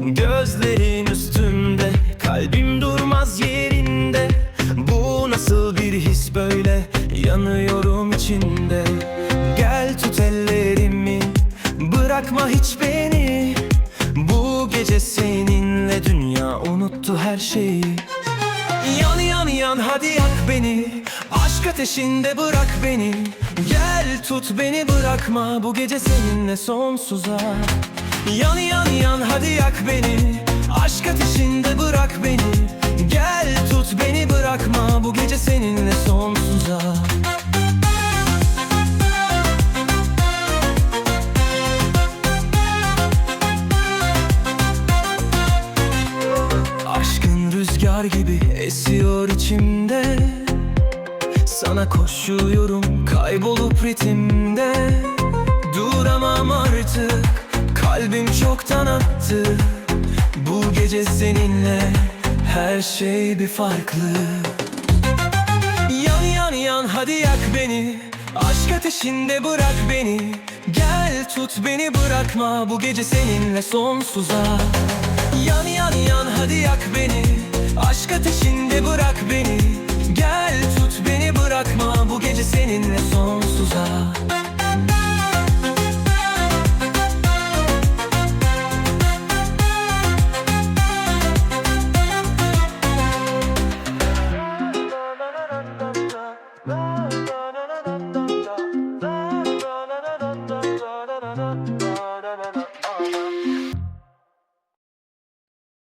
Gözlerin üstümde Kalbim durmaz yerinde. Bu nasıl bir his böyle? Yanıyorum içinde. Gel tut ellerimi Bırakma hiç beni. Bu gece seninle dünya unuttu her şeyi. Yan yan yan hadi yak beni Aşk ateşinde bırak beni. Gel tut beni bırakma. Bu gece seninle sonsuza. Yan yan yan hadi yak beni. Aşk ateşinde bırak beni. Gel tut beni bırakma. Bu gece seninle sonsuza. Aşkın rüzgar gibi esiyor içimde Sana koşuyorum kaybolup ritimde. Duramam artık kalbim çoktan attı Bu gece seninle her şey bir farklı. Yan yan yan hadi yak beni. Aşk ateşinde bırak beni. Gel tut beni bırakma. Bu gece seninle sonsuza. Yan yan yan hadi yak beni. Aşk ateşinde bırak beni Loser.